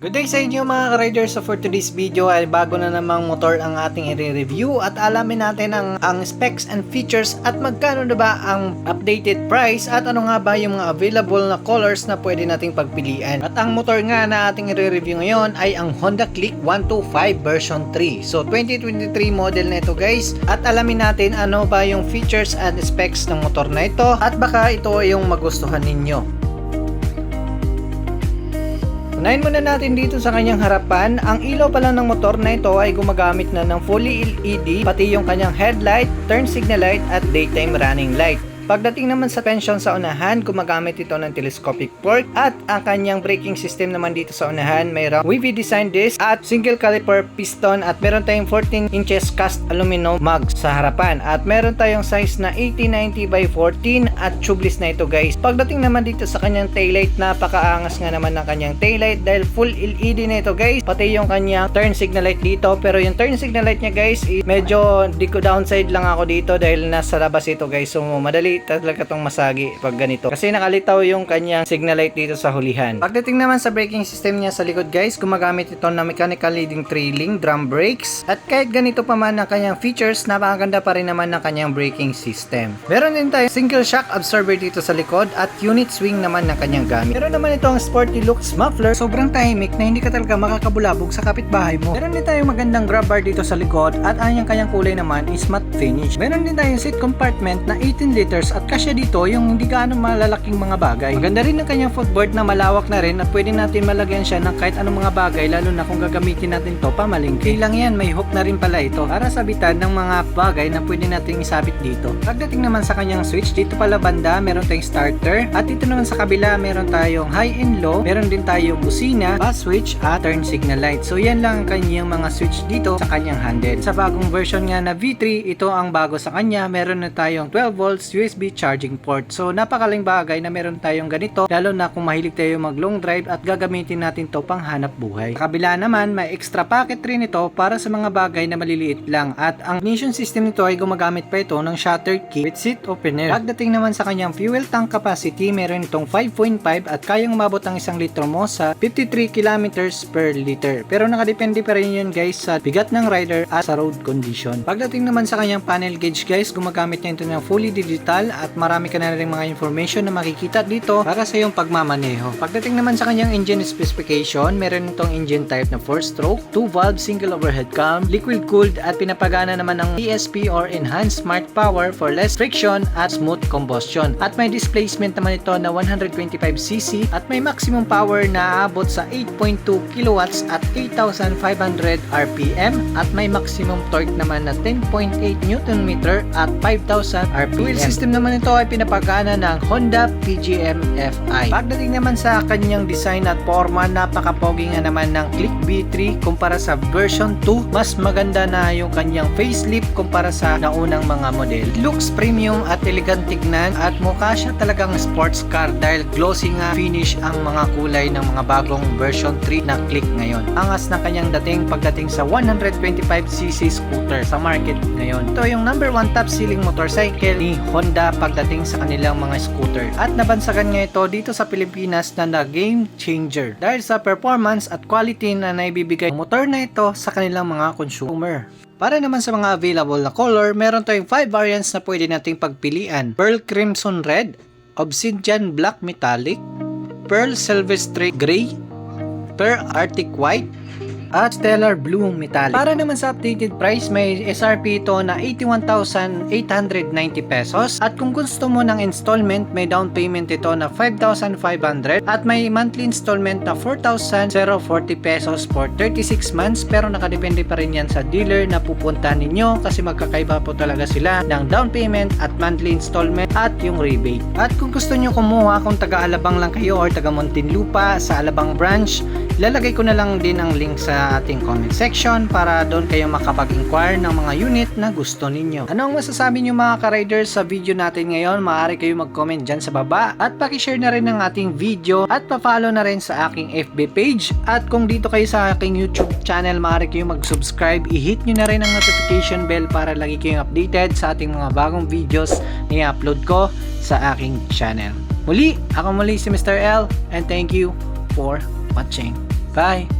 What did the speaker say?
Good day sa inyo mga ka-riders. So for today's video ay bago na namang motor ang ating i-review at alamin natin ang, ang specs and features at magkano na ba ang updated price at ano nga ba yung mga available na colors na pwede nating pagpilian. At ang motor nga na ating i-review ngayon ay ang Honda Click 125 version 3. So 2023 model na ito guys at alamin natin ano ba yung features and specs ng motor na ito at baka ito yung magustuhan ninyo. Unahin muna natin dito sa kanyang harapan, ang ilaw pala ng motor na ito ay gumagamit na ng fully LED, pati yung kanyang headlight, turn signal light at daytime running light. Pagdating naman sa pension sa unahan, gumagamit ito ng telescopic fork at ang kanyang braking system naman dito sa unahan mayroong wavy design disc at single caliper piston at meron tayong 14 inches cast aluminum mugs sa harapan at meron tayong size na 8090 by 14 at tubeless na ito guys. Pagdating naman dito sa kanyang taillight, napakaangas nga naman ng kanyang taillight dahil full LED na ito guys. Pati yung kanyang turn signal light dito pero yung turn signal light niya guys medyo di ko downside lang ako dito dahil nasa labas ito guys. So madali talaga tong masagi pag ganito. Kasi nakalitaw yung kanyang signal light dito sa hulihan. Pagdating naman sa braking system niya sa likod guys, gumagamit ito ng mechanical leading trailing drum brakes. At kahit ganito pa man ang kanyang features, napakaganda pa rin naman ng kanyang braking system. Meron din tayo single shock absorber dito sa likod at unit swing naman ng kanyang gamit. Meron naman ito ang sporty looks muffler, sobrang tahimik na hindi ka talaga makakabulabog sa kapitbahay mo. Meron din tayong magandang grab bar dito sa likod at ang kanyang kulay naman is matte finish. Meron din tayong seat compartment na 18 liters at kasya dito yung hindi gaano malalaking mga bagay. Maganda rin ang kanyang footboard na malawak na rin at pwede natin malagyan siya ng kahit anong mga bagay lalo na kung gagamitin natin to pamalingki. lang yan, may hook na rin pala ito para sabitan ng mga bagay na pwede nating isabit dito. Pagdating naman sa kanyang switch, dito pala banda meron tayong starter at dito naman sa kabila meron tayong high and low, meron din tayong busina, fast switch at turn signal light. So yan lang ang kanyang mga switch dito sa kanyang handle. Sa bagong version nga na V3, ito ang bago sa kanya. Meron na tayong 12 volts USB charging port. So napakaling bagay na meron tayong ganito lalo na kung mahilig tayo mag long drive at gagamitin natin to pang hanap buhay. Sa kabila naman may extra packet rin ito para sa mga bagay na maliliit lang at ang ignition system nito ay gumagamit pa ito ng shutter key with seat opener. Pagdating naman sa kanyang fuel tank capacity meron itong 5.5 at kayang umabot ang isang litro mo sa 53 kilometers per liter. Pero nakadepende pa rin yun guys sa bigat ng rider at sa road condition. Pagdating naman sa kanyang panel gauge guys, gumagamit niya ito ng fully digital at marami ka na rin mga information na makikita dito para sa iyong pagmamaneho. Pagdating naman sa kanyang engine specification, meron itong engine type na 4-stroke, 2-valve single overhead cam, liquid cooled at pinapagana naman ng ESP or Enhanced Smart Power for less friction at smooth combustion. At may displacement naman ito na 125cc at may maximum power na aabot sa 8.2 kilowatts at 8,500 RPM at may maximum torque naman na 10.8 Nm at 5,000 RPM. Wheel system naman ito ay pinapagana ng Honda PGM FI. Pagdating naman sa kanyang design at forma, napakapogi nga naman ng Click B3 kumpara sa version 2. Mas maganda na yung kanyang facelift kumpara sa naunang mga model. It looks premium at elegant tignan at mukha siya talagang sports car dahil glossy nga finish ang mga kulay ng mga bagong version 3 na Click ngayon. Angas na kanyang dating pagdating sa 125cc scooter sa market ngayon. Ito yung number 1 top selling motorcycle ni Honda pagdating sa kanilang mga scooter. At nabansagan nga ito dito sa Pilipinas na na game changer dahil sa performance at quality na naibibigay ng motor na ito sa kanilang mga consumer. Para naman sa mga available na color, meron tayong 5 variants na pwede nating pagpilian. Pearl Crimson Red, Obsidian Black Metallic, Pearl Silvestre Gray, Pearl Arctic White, at Stellar Blue Metallic. Para naman sa updated price, may SRP ito na 81,890 pesos. At kung gusto mo ng installment, may down payment ito na 5,500 at may monthly installment na 4,040 pesos for 36 months pero nakadepende pa rin yan sa dealer na pupunta ninyo kasi magkakaiba po talaga sila ng down payment at monthly installment at yung rebate. At kung gusto nyo kumuha kung taga-Alabang lang kayo or taga Muntinlupa sa Alabang branch, Lalagay ko na lang din ang link sa ating comment section para doon kayo makapag-inquire ng mga unit na gusto ninyo. Ano ang masasabi nyo mga ka-riders sa video natin ngayon? Maaari kayo mag-comment dyan sa baba at pakishare na rin ng ating video at pa-follow na rin sa aking FB page. At kung dito kayo sa aking YouTube channel, maaari kayo mag-subscribe. I-hit nyo na rin ang notification bell para lagi kayong updated sa ating mga bagong videos na i-upload ko sa aking channel. Muli, ako muli si Mr. L and thank you for watching. Bye!